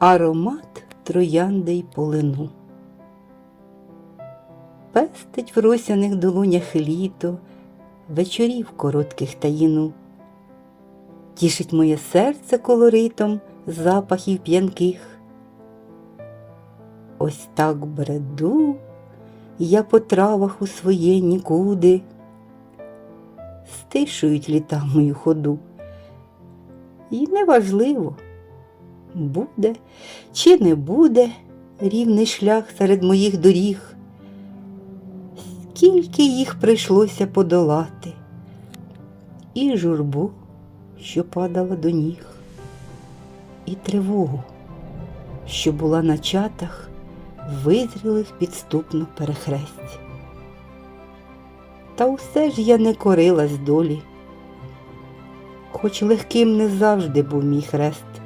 аромат троянди й полину. Пестить в росяних долонях літо, вечорів коротких таїну. Тішить моє серце колоритом запахів п'янких. Ось так бреду я по травах у своє нікуди. Стишують літа мою ходу. І неважливо, буде чи не буде рівний шлях серед моїх доріг. Скільки їх прийшлося подолати, і журбу, що падала до ніг, і тривогу, що була на чатах визрілих підступно перехресть. Та усе ж я не корилась долі, хоч легким не завжди був мій хрест.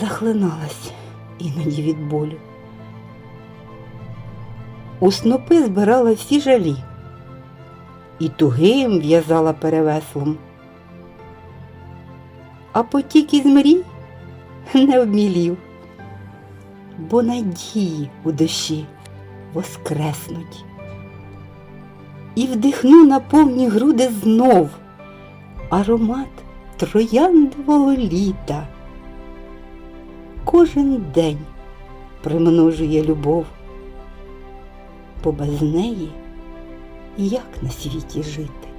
Захлиналась іноді від болю. У снопи збирала всі жалі і тугим в'язала перевеслом. А потік із мрій не обмілів, бо надії у душі воскреснуть. І вдихну на повні груди знов аромат трояндового літа. Кожен день примножує любов, бо без неї як на світі жити.